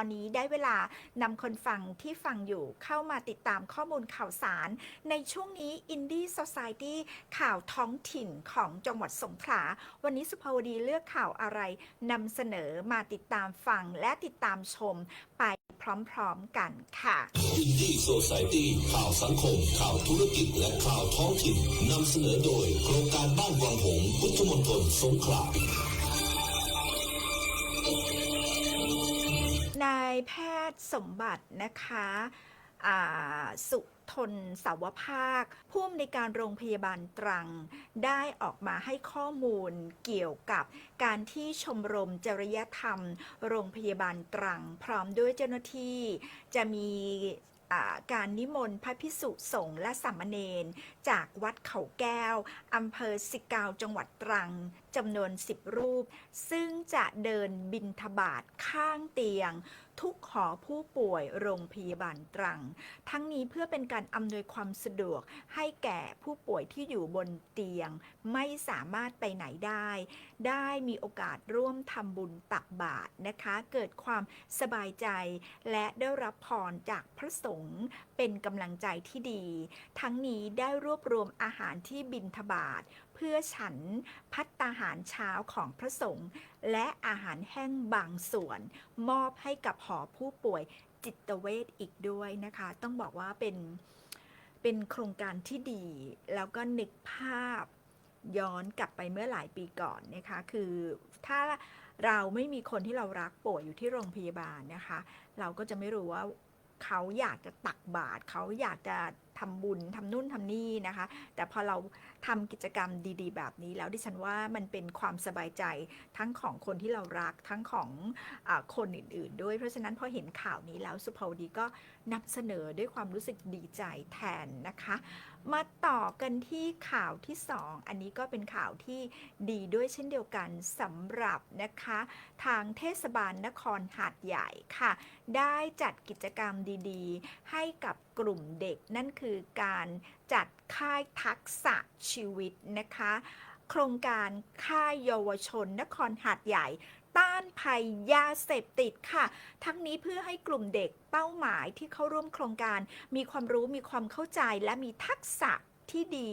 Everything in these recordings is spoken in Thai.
อนนี้ได้เวลานำคนฟังที่ฟังอยู่เข้ามาติดตามข้อมูลข่าวสาร ในช่วงนี้ Indie Society ข่าวท้องถิ่นของจังหวัดสงขลา วันนี้สุภาวดีเลือกข่าวอะไรนำเสนอมาติดตามฟังและติดตามชมไปพร้อมๆกันค่ะอินดี้โซซายตี้ข่าวสังคม ข่าวธุรกิจ และข่าวท้องถิ่นนำเสนอโดยโครงการบ้านวังหงพุทธมณฑลสงขลา แพทย์สมบัตินะคะสุทนสาวภาคผู้อำนวยการโรงพยาบาลตรัง ได้ออกมาให้ข้อมูลเกี่ยวกับการที่ชมรมจริยธรรม โรงพยาบาลตรัง พร้อมด้วยเจ้าหน้าที่ จะมีการนิมนต์พระพิสุสงฆ์และสามเณรจากวัดเขาแก้ว อำเภอสิกาวจังหวัดตรังจำนวน 10 รูป ซึ่งจะเดินบินทบาทข้างเตียง ทุกหอผู้ป่วยโรงพยาบาลตรัง ทั้งนี้เพื่อเป็นการอำนวยความสะดวกให้แก่ผู้ป่วยที่อยู่บนเตียง ไม่สามารถไปไหนได้ ได้มีโอกาสร่วมทำบุญตักบาตรนะคะ เกิดความสบายใจ และได้รับพรจากพระสงฆ์เป็นกำลังใจที่ดี ทั้งนี้ได้รวบรวมอาหารที่บินทบาท พื่อฉันพัตตาหารเช้าของพระสงฆ์และอาหารแห้งบางส่วน มอบให้กับหอผู้ป่วยจิตเวชอีกด้วยนะคะ ต้องบอกว่าเป็นเป็นโครงการที่ดี แล้วก็นึกภาพย้อนกลับไปเมื่อหลายปีก่อนนะคะ คือถ้าเราไม่มีคนที่เรารักป่วยอยู่ที่โรงพยาบาลนะคะ เราก็จะไม่รู้ว่า เขาอยากจะตักบาตรเขาอยากจะทำบุญทำนู่นทำนี่นะคะ แต่พอเราทำกิจกรรมดี ๆ แบบนี้แล้วดิฉันว่ามันเป็นความสบายใจทั้งของคนที่เรารักทั้งของอคนอื่น ๆ ด้วยเพราะฉะนั้นพอเห็นข่าวนี้แล้วสุภาวดีก็นำเสนอด้วยความรู้สึกดีใจแทนนะคะมาต่อกันที่ข่าวที่ 2 อันนี้ก็เป็นข่าวที่ดีด้วยเช่นเดียวกันสำหรับนะคะ ทางเทศบาลนครหาดใหญ่ค่ะ ได้จัดกิจกรรมดีๆ ให้กับกลุ่มเด็กนั่นคือการจัดค่ายทักษะชีวิตนะคะ โครงการค่ายเยาวชนนครหาดใหญ่ ต้านภัยยาเสพติดค่ะ ทั้งนี้เพื่อให้กลุ่มเด็กเป้าหมายที่เข้าร่วมโครงการ มีความรู้มีความเข้าใจและมีทักษะที่ดี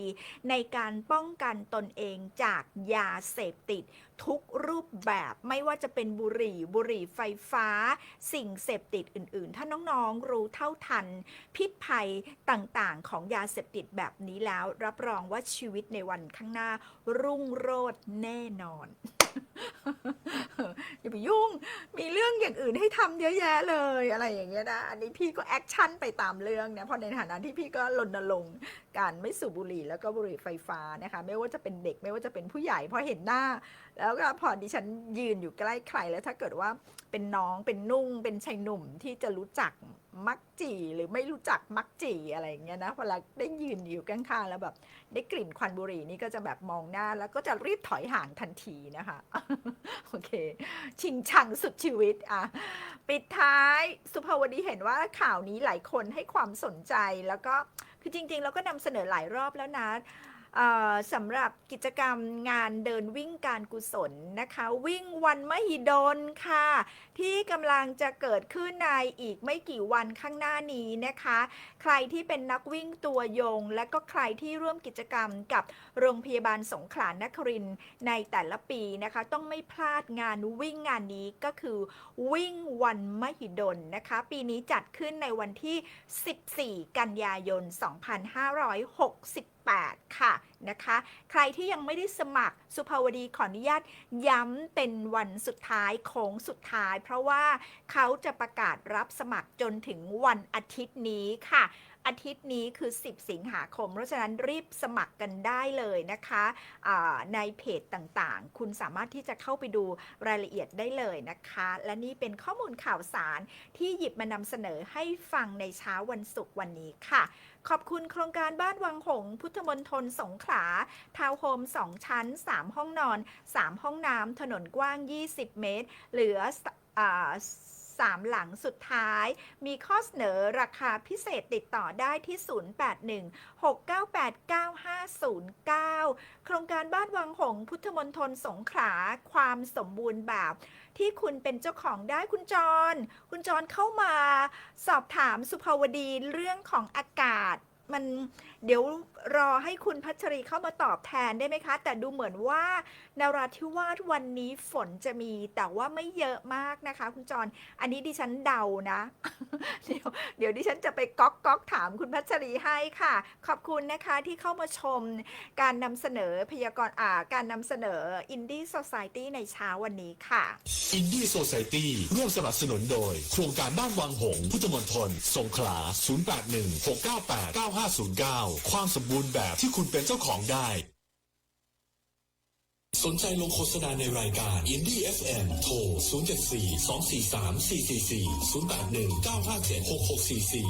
ในการป้องกันตนเองจากยาเสพติด ทุกรูปแบบไม่ว่าจะเป็นบุหรี่ บุหรี่ไฟฟ้า สิ่งเสพติดอื่น ๆ ถ้าน้องๆรู้เท่าทัน พิษภัยต่างๆ ของยาเสพติดแบบนี้แล้ว รับรองว่าชีวิตในวันข้างหน้ารุ่งโรจน์แน่นอน อย่าไปยุ่ง มีเรื่องอย่างอื่นให้ทำเยอะแยะเลยอะไรอย่างเงี้ยนะ อันนี้พี่ก็แอคชั่นไปตามเรื่องนะเพราะในฐานะที่พี่ก็รณรงค์การไม่สูบบุหรี่แล้วก็บุหรี่ไฟฟ้านะคะ ไม่ว่าจะเป็นเด็กไม่ว่าจะเป็นผู้ใหญ่พอเห็นหน้า แล้วก็พอดิฉันยืนอยู่ใกล้ใครแล้วถ้าเกิดว่าเป็นน้องเป็นนุ่ง เป็นชายหนุ่มที่จะรู้จักมักจีหรือไม่รู้จักมักจีอะไรอย่างเงี้ยนะเวลาได้ยืนอยู่ข้างๆแล้วแบบ ได้กลิ่นควันบุหรี่นี่ก็จะแบบมองหน้าแล้วก็จะรีบถอยห่างทันทีนะคะโอเค ชิงชังสุดชีวิตอะปิดท้ายสุภาวดีเห็นว่าข่าวนี้หลายคนให้ความสนใจแล้วก็คือจริง ๆ เราก็นำเสนอหลายรอบแล้วนะ สำหรับกิจกรรมงานเดินวิ่งการกุศลนะคะ วิ่งวันมหิดลค่ะ ที่กำลังจะเกิดขึ้นในอีกไม่กี่วันข้างหน้านี้นะคะ ใครที่เป็นนักวิ่งตัวยง และก็ใครที่ร่วมกิจกรรมกับโรงพยาบาลสงขลานครินในแต่ละปีนะคะ ต้องไม่พลาดงานวิ่งงานนี้ก็คือวิ่งวันมหิดลนะคะ ปีนี้จัดขึ้นในวันที่ 14 กันยายน 2560 18 ค่ะนะคะ ใครที่ยังไม่ได้สมัครสุภาวดีขออนุญาตย้ำเป็นวันสุดท้ายของสุดท้าย เพราะว่าเขาจะประกาศรับสมัครจนถึงวันอาทิตย์นี้ค่ะ อาทิตย์นี้คือ 10 สิงหาคม เพราะฉะนั้นรีบสมัครกันได้เลยนะคะในเพจต่างๆ คุณสามารถที่จะเข้าไปดูรายละเอียดได้เลยนะคะ และนี่เป็นข้อมูลข่าวสารที่หยิบมานำเสนอให้ฟังในเช้าวันศุกร์วันนี้ค่ะ ขอบคุณโครงการบ้านวังหงส์พุทธมณฑลสงขลา ทาวน์โฮม 2 ชั้น 3 ห้องนอน 3 ห้องน้ำถนนกว้าง 20 เมตร เหลืออ 3 หลังสุดท้าย มีข้อเสนอราคาพิเศษติดต่อได้ที่ 0816989509 โครงการบ้านวังหงส์พุทธมณฑลสงขลาความสมบูรณ์แบบ ที่คุณเป็นเจ้าของได้คุณจร คุณจรเข้ามา สอบถามสุภาวดีเรื่องของอากาศ มันเดี๋ยวรอให้คุณพัชรีเข้ามาตอบแทนได้ไหมคะ แต่ดูเหมือนว่านราธิวาสวันนี้ฝนจะมี แต่ว่าไม่เยอะมากนะคะ คุณจรอันนี้ดิฉันเดานะ เดี๋ยวเดี๋ยวดิฉันจะไปก๊อกก๊อกถามคุณพัชรีให้ค่ะ ขอบคุณนะคะที่เข้ามาชมการนำเสนอพยากรณ์อ่าการนำเสนอ Indie Society ในเช้าวันนี้ค่ะ อินดี้โซซ i ตี้ร่วมสนับสนุนโดย โครงการบ้านวังหง พุทธมณฑลสงขลา 0816989509 ความสมบูรณ์แบบที่คุณเป็นเจ้าของได้ สนใจลงโฆษณาในรายการ Indie FM โทร 074 243 444 081 957 6644